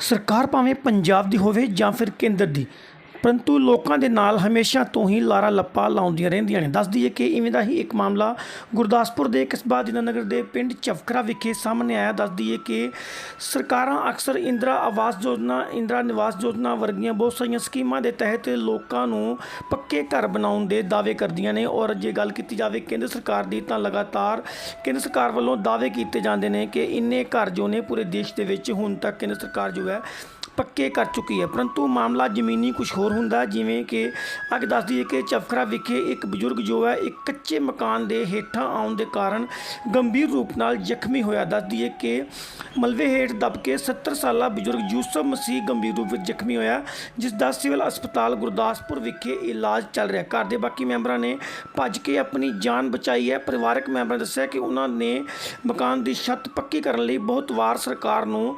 ਸਰਕਾਰ ਭਾਵੇਂ ਪੰਜਾਬ ਦੀ ਹੋਵੇ ਜਾਂ ਫਿਰ ਕੇਂਦਰ ਦੀ। ਪਰੰਤੂ ਲੋਕਾਂ ਦੇ ਨਾਲ ਹਮੇਸ਼ਾ ਤੋਂ ਹੀ ਲਾਰਾ ਲੱਪਾ ਲਾਉਂਦੀਆਂ ਰਹਿੰਦੀਆਂ ਨੇ। ਦੱਸ ਦਈਏ ਕਿ ਇਵੇਂ ਦਾ ਹੀ ਇੱਕ ਮਾਮਲਾ ਗੁਰਦਾਸਪੁਰ ਦੇ ਕਸਬਾ ਦੀਨਾਨਗਰ ਦੇ ਪਿੰਡ ਚਫਕਰਾ ਵਿਖੇ ਸਾਹਮਣੇ ਆਇਆ। ਦੱਸ ਦਈਏ ਕਿ ਸਰਕਾਰਾਂ ਅਕਸਰ ਇੰਦਰਾ ਆਵਾਸ ਯੋਜਨਾ, ਇੰਦਰਾ ਨਿਵਾਸ ਯੋਜਨਾ ਵਰਗੀਆਂ ਬਹੁਤ ਸਾਰੀਆਂ ਸਕੀਮਾਂ ਦੇ ਤਹਿਤ ਲੋਕਾਂ ਨੂੰ ਪੱਕੇ ਘਰ ਬਣਾਉਣ ਦੇ ਦਾਅਵੇ ਕਰਦੀਆਂ ਨੇ ਔਰ ਜੇ ਗੱਲ ਕੀਤੀ ਜਾਵੇ ਕੇਂਦਰ ਸਰਕਾਰ ਦੀ ਤਾਂ ਲਗਾਤਾਰ ਕੇਂਦਰ ਸਰਕਾਰ ਵੱਲੋਂ ਦਾਅਵੇ ਕੀਤੇ ਜਾਂਦੇ ਨੇ ਕਿ ਇੰਨੇ ਘਰ ਜੋ ਨੇ ਪੂਰੇ ਦੇਸ਼ ਦੇ ਵਿੱਚ ਹੁਣ ਤੱਕ ਕੇਂਦਰ ਸਰਕਾਰ ਜੋ ਹੈ ਪੱਕੇ ਕਰ ਚੁੱਕੀ ਹੈ। ਪਰੰਤੂ ਮਾਮਲਾ ਜ਼ਮੀਨੀ ਕੁਝ ਹੋਰ ਹੁੰਦਾ ਜਿਵੇਂ ਕਿ ਅੱਗੇ ਦੱਸ ਦਈਏ ਕਿ ਚਫਖਰਾ ਵਿਖੇ ਇੱਕ ਬਜ਼ੁਰਗ ਜੋ ਹੈ, ਇੱਕ ਕੱਚੇ ਮਕਾਨ ਦੇ ਹੇਠਾਂ ਆਉਣ ਦੇ ਕਾਰਨ ਗੰਭੀਰ ਰੂਪ ਨਾਲ ਜ਼ਖਮੀ ਹੋਇਆ। ਦੱਸ ਦਈਏ ਕਿ ਮਲਬੇ ਹੇਠ ਦਬ ਕੇ 70 ਸਾਲਾ ਬਜ਼ੁਰਗ ਯੂਸਫ ਮਸੀਹ ਗੰਭੀਰ ਰੂਪ ਵਿੱਚ ਜ਼ਖਮੀ ਹੋਇਆ, ਜਿਸ ਦਾ ਸਿਵਲ ਹਸਪਤਾਲ ਗੁਰਦਾਸਪੁਰ ਵਿਖੇ ਇਲਾਜ ਚੱਲ ਰਿਹਾ। ਘਰ ਦੇ ਬਾਕੀ ਮੈਂਬਰਾਂ ਨੇ ਭੱਜ ਕੇ ਆਪਣੀ ਜਾਨ ਬਚਾਈ ਹੈ। ਪਰਿਵਾਰਕ ਮੈਂਬਰਾਂ ਦੱਸਿਆ ਕਿ ਉਹਨਾਂ ਨੇ ਮਕਾਨ ਦੀ ਛੱਤ ਪੱਕੀ ਕਰਨ ਲਈ ਬਹੁਤ ਵਾਰ ਸਰਕਾਰ ਨੂੰ